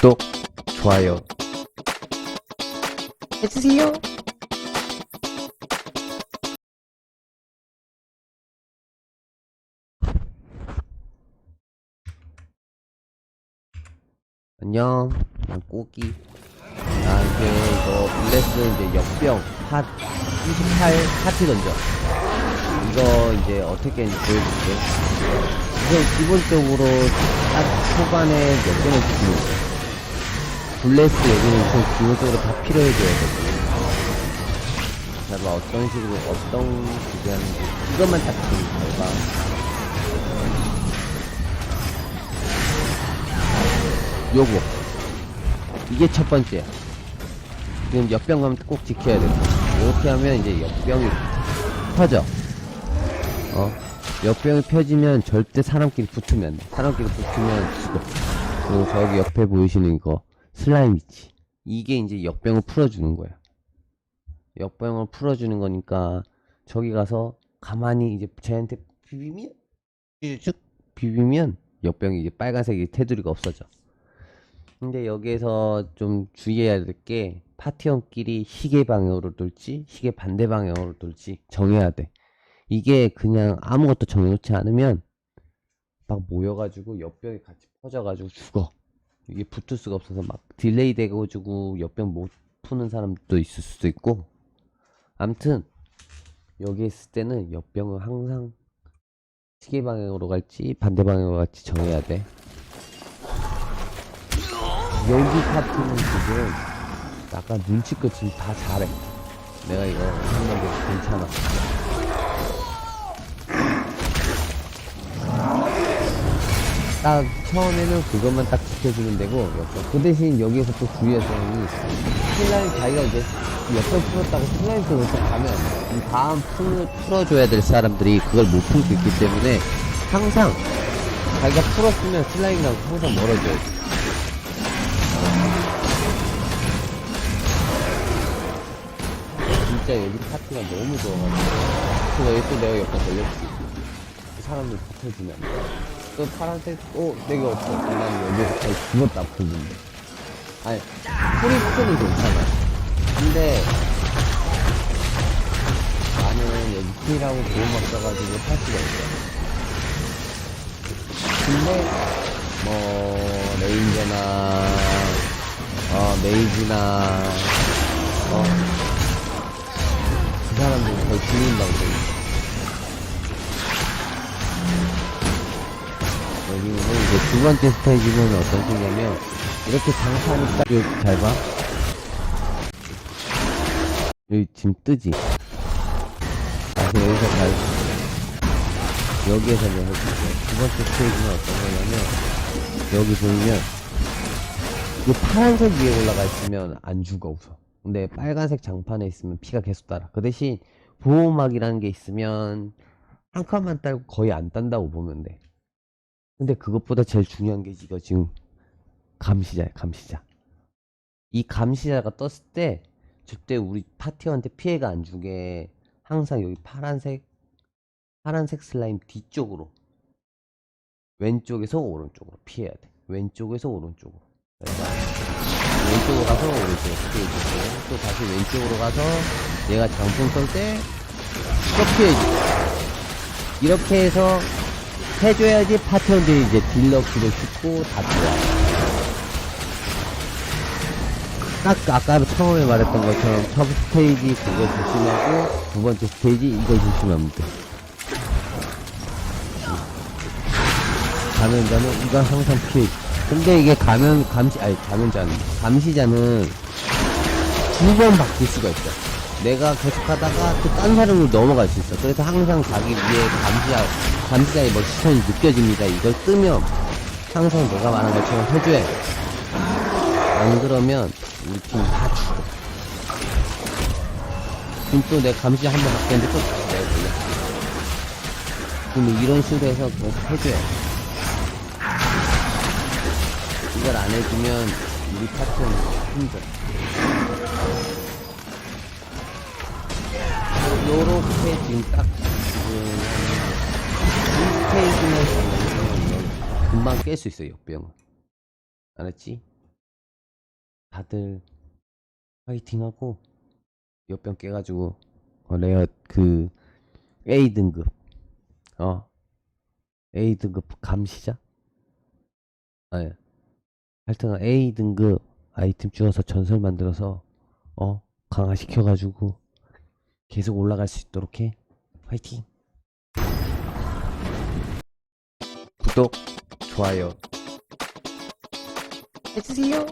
구독, 좋아요 해주세요. 안녕, 난 꼬기. 나 이제 이거 블레스 이제 역병 파28 파티 던져. 이거 이제 어떻게 하는지 보여줄게. 우선 기본적으로 딱 초반에 역병을 주는 거야. 블레스 여기는 우선 기본적으로 다 필요해줘야 되거든. 자, 봐, 어떤 식으로, 어떤 식으로 하는지, 이것만 딱잘 봐. 요거. 이게 첫 번째야. 지금 역병 가면 꼭 지켜야 돼. 이렇게 하면 이제 역병이 터져. 어? 역병이 펴지면 절대 사람끼리 붙으면. 사람끼리 붙으면 죽어. 그리고 저기 옆에 보이시는 이거, 슬라임 있지. 이게 이제 역병을 풀어주는 거야. 역병을 풀어주는 거니까, 저기 가서 가만히 이제 쟤한테 비비면, 쭉 비비면, 역병이 이제 빨간색이 테두리가 없어져. 근데 여기에서 좀 주의해야 될 게 파티원끼리 시계 방향으로 돌지 시계 반대 방향으로 돌지 정해야 돼. 이게 그냥 아무것도 정해놓지 않으면 막 모여가지고 옆병이 같이 퍼져가지고 죽어. 이게 붙을 수가 없어서 막 딜레이 돼가지고 옆병 못 푸는 사람도 있을 수도 있고. 암튼 여기 있을 때는 옆병은 항상 시계 방향으로 갈지 반대 방향으로 갈지 정해야 돼. 여기 파트는 지금 약간 눈치껏 지금 다 잘해. 내가 이거 한건데 괜찮아. 딱 처음에는 그것만 딱 지켜주면 되고 옆에. 그 대신 여기에서 또 주의할 점이 슬라임 자기가 이제 옆에 풀었다고 슬라임 쪽으로 또 가면 이 다음 풀, 풀어줘야 될 사람들이 그걸 못 풀 수 있기 때문에 항상 자기가 풀었으면 슬라임이랑 항상 멀어져야 돼. 진짜 여기 파티가 너무 좋아가지고 그래서 여기 또 내가 옆에 걸렸지 그 사람들 붙어주면. 또 파란색 또 내가 없어 난 여기서 거의 죽었다 아프는데 아니 프리스는 괜찮아 근데 나는 여기 킬이라고 도움 없어가지고 파티가 있어 근데 뭐 레인저나 어 메이지나 어그 사람들은 거의 죽는다고 돼 있어. 여기는 이제 두 번째 스테이지는 어떤 식이냐면, 이렇게 장판이 딱, 여기 잘 봐. 여기 지금 뜨지? 다시 여기서 잘, 여기에서 내가. 두 번째 스테이지는 어떤 거냐면, 여기 보이면, 이 파란색 위에 올라가 있으면 안 죽어, 우선. 근데 빨간색 장판에 있으면 피가 계속 따라. 그 대신 보호막이라는 게 있으면 한 칸만 딸고 거의 안 딴다고 보면 돼. 근데 그것보다 제일 중요한 게 이거 지금 감시자야, 감시자. 이 감시자가 떴을 때 절대 우리 파티원한테 피해가 안 주게 항상 여기 파란색 파란색 슬라임 뒤쪽으로 왼쪽에서 오른쪽으로 피해야 돼. 왼쪽에서 오른쪽으로. 왼쪽으로 가서 오른쪽으로 피해주고 또 다시 왼쪽으로 가서 얘가 장풍 쏠때 또 피해주고 이렇게 해서 해줘야지 파티원들이 이제 딜러키를 죽고 다 좋아 딱 아까 처음에 말했던 것처럼 첫 스테이지 그거 조심하고 두 번째 스테이지 이거 조심하면 돼. 감염자는 이건 항상 피해 근데 이게 감염 감시 아니 감염자는 감시자는 두 번 바뀔 수가 있어. 내가 계속 하다가 또 딴 사람으로 넘어갈 수 있어. 그래서 항상 자기 위에 감시자 감시자의 뭐 시선이 느껴집니다 이걸 뜨면 항상 내가 말한 것처럼 해줘야 돼. 안 그러면 우리 팀 다 죽어 지금 또 내가 감시자 한번 바뀌었는데 또 내가 걸려 그럼 이런 식으로 해서 계속 해줘야 돼 이걸 안 해주면 우리 파트는 힘들어. 요렇게 지금 딱 지금 이 스테이지만 가면 금방 깰 수 있어요, 역병은. 알았지? 다들 파이팅하고 역병 깨가지고 어, 레어 그 A 등급 어 A 등급 감시자 아 하여튼 A 등급 아이템 주어서 전설 만들어서 어 강화시켜가지고 계속 올라갈 수 있도록 해 파이팅 구독 좋아요. 해주세요